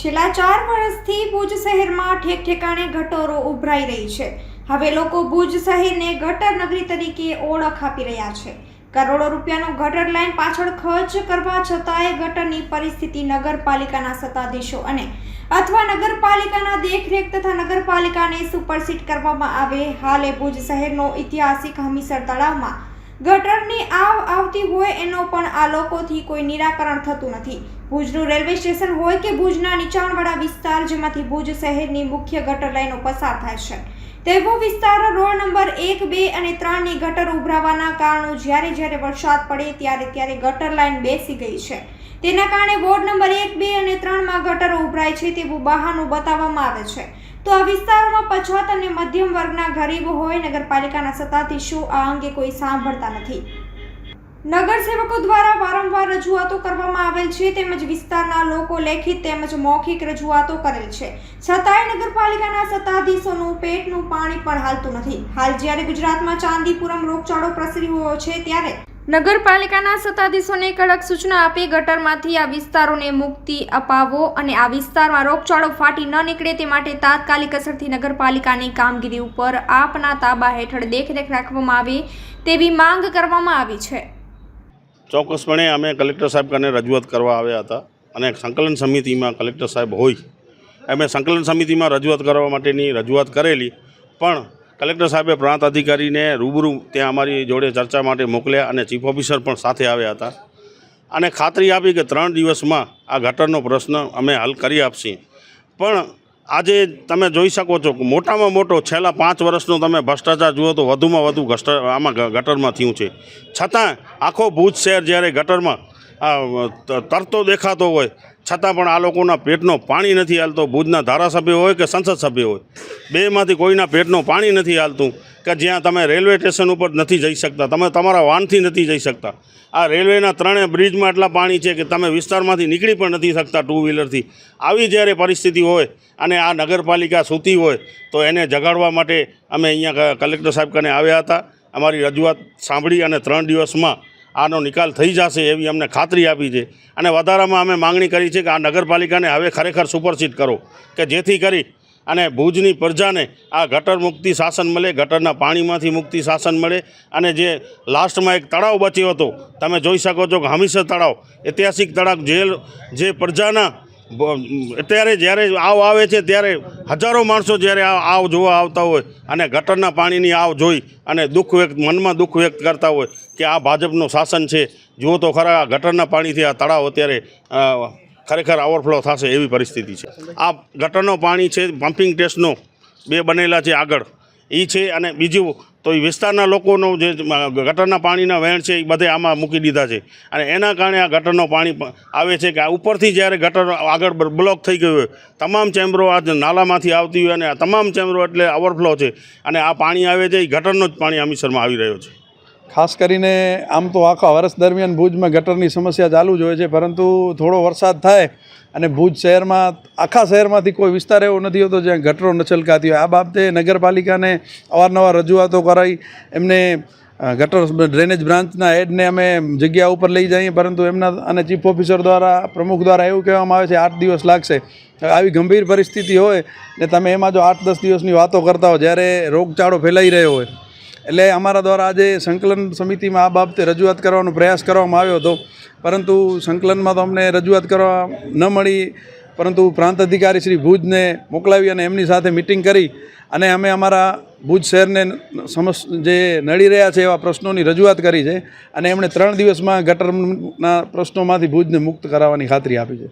છેલ્લા ચાર વર્ષથી ભુજ શહેરમાં ઠેક ઠેકાણે ગટરો ઉભરાઈ રહી છે. હવે લોકો ભુજ શહેરને ગટર નગરી તરીકે ઓળખ આપી રહ્યા છે. કરોડો રૂપિયાનો ગટર લાઈન પાછળ ખર્ચ કરવા છતાંય ગટરની પરિસ્થિતિ નગરપાલિકાના સત્તાધીશો અને અથવા નગરપાલિકાના દેખરેખ તથા નગરપાલિકાને સુપરસીટ કરવામાં આવે, હાલે ભુજ શહેરનો ઐતિહાસિક હમીસર તળાવમાં ગટરની આવ આવતી હોય એનો પણ આ લોકોથી કોઈ નિરાકરણ થતું નથી. ભુજનું રેલવે સ્ટેશન હોય કે ભુજના નીચાણવાળા વિસ્તાર જેમાંથી ભુજ શહેરની મુખ્ય ગટર લાઈનો પસાર થાય છે. તેવો વિસ્તાર રોડ નંબર એક, બે અને ત્રણની ગટર ઉભરાવાના કારણો જ્યારે જ્યારે વરસાદ પડે ત્યારે ત્યારે ગટર લાઈન બેસી ગઈ છે. તેના કારણે વોર્ડ નંબર એક, બે અને ત્રણમાં ગટરો ઉભરાય છે તેવું બહાનું બતાવવામાં આવે છે. તો આ વિસ્તારોમાં પછાત અને મધ્યમ વર્ગના ગરીબ હોય નગરપાલિકાના સત્તાધીશો આ અંગે કોઈ સાંભળતા નથી? નગરસેવકો દ્વારા વારંવાર રજૂઆતો કરવામાં આવેલ છે તેમજ વિસ્તારના લોકો લેખિત તેમજ મૌખિક રજૂઆતો કરેલ છે. છતાંય નગરપાલિકાના સત્તાધીશોનું પેટનું પાણી પણ હાલતું નથી. હાલ જ્યારે ગુજરાતમાં ચાંદીપુરમ રોગચાળો પ્રસરી રહ્યો છે ત્યારે નગરપાલિકાના સત્તાધીશોને કડક સૂચના આપી ગટરમાંથી આ વિસ્તારોને મુક્તિ અપાવો અને આ વિસ્તારમાં રોગચાળો ફાટી ન નીકળે તે માટે તાત્કાલિક અસરથી નગરપાલિકાની કામગીરી ઉપર આપના તાબા હેઠળ દેખરેખ રાખવામાં આવે તેવી માંગ કરવામાં આવી છે. ચોક્કસપણે અમે કલેક્ટર સાહેબ કને રજૂઆત કરવા આવ્યા હતા અને સંકલન સમિતિમાં કલેક્ટર સાહેબ હોય. અમે સંકલન સમિતિમાં રજૂઆત કરવા માટેની રજૂઆત કરેલી, પણ કલેક્ટર સાહેબે પ્રાંત અધિકારીને રૂબરૂ ત્યાં અમારી જોડે ચર્ચા માટે મોકલ્યા અને ચીફ ઓફિસર પણ સાથે આવ્યા હતા. અને ખાતરી આપી કે ત્રણ દિવસમાં આ ગટરનો પ્રશ્ન અમે હલ કરી આપશી. પણ આજે તમે જોઈ શકો છો કે મોટામાં મોટો છેલ્લા પાંચ વર્ષનો તમે ભ્રષ્ટાચાર જુઓ તો વધુમાં વધુ આમાં ગટરમાં થયું છે. છતાં આખો ભુજ શહેર જ્યારે ગટરમાં તરતો દેખાતો હોય છતાં પણ આ લોકોના પેટનો પાણી નથી હાલતો. ભુજના ધારાસભ્ય હોય કે સંસદ સભ્ય હોય, બેમાંથી કોઈના પેટનું પાણી નથી હાલતું કે જ્યાં તમે રેલવે સ્ટેશન ઉપર નથી જઈ શકતા. તમે તમારા વાનથી નથી જઈ શકતા. આ રેલવેના ત્રણેય બ્રિજમાં એટલા પાણી છે કે તમે વિસ્તારમાંથી નીકળી પણ નથી શકતા ટુ વ્હીલરથી આવી જ્યારે પરિસ્થિતિ હોય અને આ નગરપાલિકા સૂતી હોય, તો એને જગાડવા માટે અમે અહીંયા કલેક્ટર સાહેબ કને આવ્યા હતા. અમારી રજૂઆત સાંભળી અને ત્રણ દિવસમાં આનો નિકાલ થઈ જશે એવી અમને ખાતરી આપી છે. અને વધારામાં અમે માંગણી કરી છે કે આ નગરપાલિકાને હવે ખરેખર સુપરસીડ કરો. કે જેથી કરી અને ભુજની પ્રજાને આ ગટર મુક્તિ શાસન મળે, ગટરના પાણીમાંથી મુક્તિ શાસન મળે. અને જે લાસ્ટમાં એક તળાવ બચ્યો હતો, તમે જોઈ શકો છો કે હમીસર તળાવ, ઐતિહાસિક તળાવ જે જે પ્રજાના અત્યારે જ્યારે આવ આવે છે ત્યારે હજારો માણસો જ્યારે આ આવ જોવા આવતા હોય અને ગટરના પાણીની આવ જોઈ અને દુઃખ વ્યક્ત, મનમાં દુઃખ વ્યક્ત કરતા હોય કે આ ભાજપનું શાસન છે, જુઓ તો ખરા આ ગટરના પાણીથી આ તળાવ અત્યારે ખરેખર ઓવરફ્લો થશે એવી પરિસ્થિતિ છે. આ ગટરનો પાણી છે પમ્પિંગ ટેસ્ટનો બે બનેલા છે આગળ. એ છે અને બીજું તો એ વિસ્તારના લોકોનો જે ગટરના પાણીના વહેણ છે એ બધે આમાં મૂકી દીધા છે. અને એના કારણે આ ગટરનો પાણી આવે છે કે આ ઉપરથી જ્યારે ગટર આગળ બ્લોક થઈ ગયું હોય, તમામ ચેમ્બરો આ નાલામાંથી આવતી હોય અને આ તમામ ચેમ્બરો એટલે ઓવરફ્લો છે. અને આ પાણી આવે છે, એ ગટરનું જ પાણી અમીસરમાં આવી રહ્યો છે. ખાસ કરીને આમ તો આખા વર્ષ દરમિયાન ભુજમાં ગટરની સમસ્યા ચાલુ જ હોય છે, પરંતુ થોડો વરસાદ થાય અને ભુજ શહેરમાં, આખા શહેરમાંથી કોઈ વિસ્તાર એવો નથી હોતો જ્યાં ગટરો ન છલકાતી હોય. આ બાબતે નગરપાલિકાને અવારનવાર રજૂઆતો કરાઈ. એમને ગટર ડ્રેનેજ બ્રાન્ચના હેડને અમે જગ્યા ઉપર લઈ જઈએ, પરંતુ એમના અને ચીફ ઓફિસર દ્વારા, પ્રમુખ દ્વારા એવું કહેવામાં આવે છે, આઠ દિવસ લાગશે. આવી ગંભીર પરિસ્થિતિ હોય ને તમે એમાં જો આઠ દસ દિવસની વાતો કરતા હો, જ્યારે રોગચાળો ફેલાઈ રહ્યો હોય એટલે અમારા દ્વારા આજે સંકલન સમિતિમાં આ બાબતે રજૂઆત કરવાનો પ્રયાસ કરવામાં આવ્યો હતો. પરંતુ સંકલનમાં તો અમને રજૂઆત કરવા ન મળી. પરંતુ પ્રાંત અધિકારી શ્રી ભુજને મોકલાવી અને એમની સાથે મિટિંગ કરી. અને અમે અમારા ભુજ શહેરને સમસ જે નડી રહ્યા છે એવા પ્રશ્નોની રજૂઆત કરી છે. અને એમણે ત્રણ દિવસમાં ગટરના પ્રશ્નોમાંથી ભુજને મુક્ત કરાવવાની ખાતરી આપી છે.